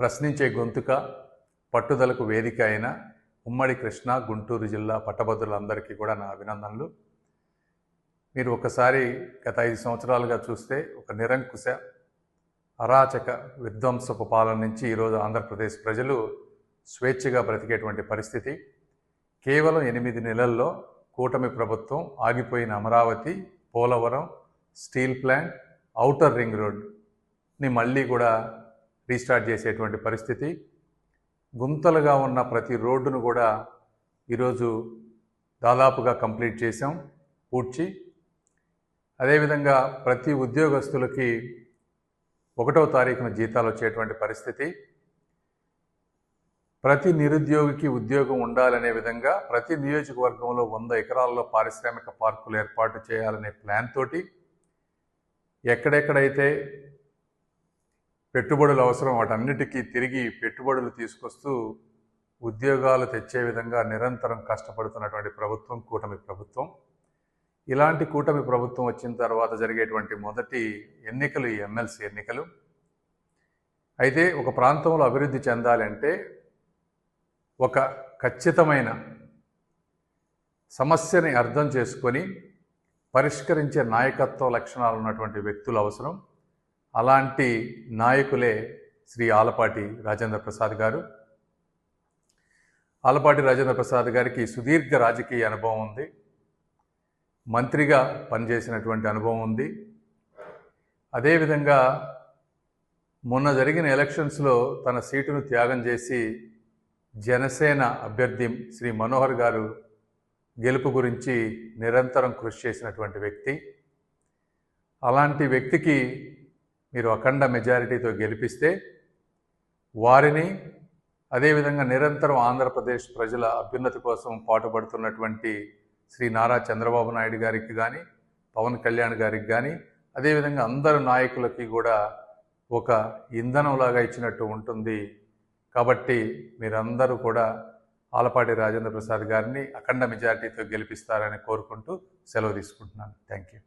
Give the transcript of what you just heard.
ప్రశ్నించే గొంతుక పట్టుదలకు వేదిక అయిన ఉమ్మడి కృష్ణా గుంటూరు జిల్లా పట్టభద్రులందరికీ కూడా నా అభినందనలు. మీరు ఒకసారి గత ఐదు సంవత్సరాలుగా చూస్తే ఒక నిరంకుశ అరాచక విధ్వంసపు పాలన నుంచి ఈరోజు ఆంధ్రప్రదేశ్ ప్రజలు స్వేచ్ఛగా బ్రతికేటువంటి పరిస్థితి. కేవలం ఎనిమిది నెలల్లో కూటమి ప్రభుత్వం ఆగిపోయిన Amaravati Polavaram steel plant outer ring రోడ్ని మళ్ళీ కూడా రీస్టార్ట్ చేసేటువంటి పరిస్థితి. గుంతలుగా ఉన్న ప్రతి రోడ్డును కూడా ఈరోజు దాదాపుగా కంప్లీట్ చేసాం పూడ్చి. అదేవిధంగా ప్రతి ఉద్యోగస్తులకి ఒకటవ తారీఖున జీతాలు వచ్చేటువంటి పరిస్థితి. ప్రతి నిరుద్యోగికి ఉద్యోగం ఉండాలనే విధంగా ప్రతి నియోజకవర్గంలో వంద ఎకరాల్లో పారిశ్రామిక పార్కులు ఏర్పాటు చేయాలనే ప్లాన్ తోటి ఎక్కడెక్కడైతే పెట్టుబడులు అవసరం వాటన్నిటికీ తిరిగి పెట్టుబడులు తీసుకొస్తూ ఉద్యోగాలు తెచ్చే విధంగా నిరంతరం కష్టపడుతున్నటువంటి ప్రభుత్వం కూటమి ప్రభుత్వం. ఇలాంటి కూటమి ప్రభుత్వం వచ్చిన తర్వాత జరిగేటువంటి మొదటి ఎన్నికలు ఈ ఎమ్మెల్సీ ఎన్నికలు. అయితే ఒక ప్రాంతంలో అభివృద్ధి చెందాలంటే ఒక ఖచ్చితమైన సమస్యని అర్థం చేసుకొని పరిష్కరించే నాయకత్వ లక్షణాలు ఉన్నటువంటి వ్యక్తులు అవసరం. అలాంటి నాయకులే శ్రీ ఆలపాటి రాజేంద్ర ప్రసాద్ గారు. ఆలపాటి రాజేంద్ర ప్రసాద్ గారికి సుదీర్ఘ రాజకీయ అనుభవం ఉంది. మంత్రిగా పనిచేసినటువంటి అనుభవం ఉంది. అదేవిధంగా మొన్న జరిగిన ఎలక్షన్స్లో తన సీటును త్యాగం చేసి జనసేన అభ్యర్థి శ్రీ మనోహర్ గారు గెలుపు గురించి నిరంతరం కృషి చేసినటువంటి వ్యక్తి. అలాంటి వ్యక్తికి మీరు అఖండ మెజారిటీతో గెలిపిస్తే వారిని అదేవిధంగా నిరంతరం ఆంధ్రప్రదేశ్ ప్రజల అభ్యున్నతి కోసం పాటుపడుతున్నటువంటి శ్రీ నారా చంద్రబాబు నాయుడు గారికి కానీ పవన్ కళ్యాణ్ గారికి కానీ అదేవిధంగా అందరు నాయకులకి కూడా ఒక ఇంధనంలాగా ఇచ్చినట్టు ఉంటుంది. కాబట్టి మీరందరూ కూడా ఆలపాటి రాజేంద్ర ప్రసాద్ గారిని అఖండ మెజారిటీతో గెలిపిస్తారని కోరుకుంటూ సెలవు తీసుకుంటున్నాను. Thank you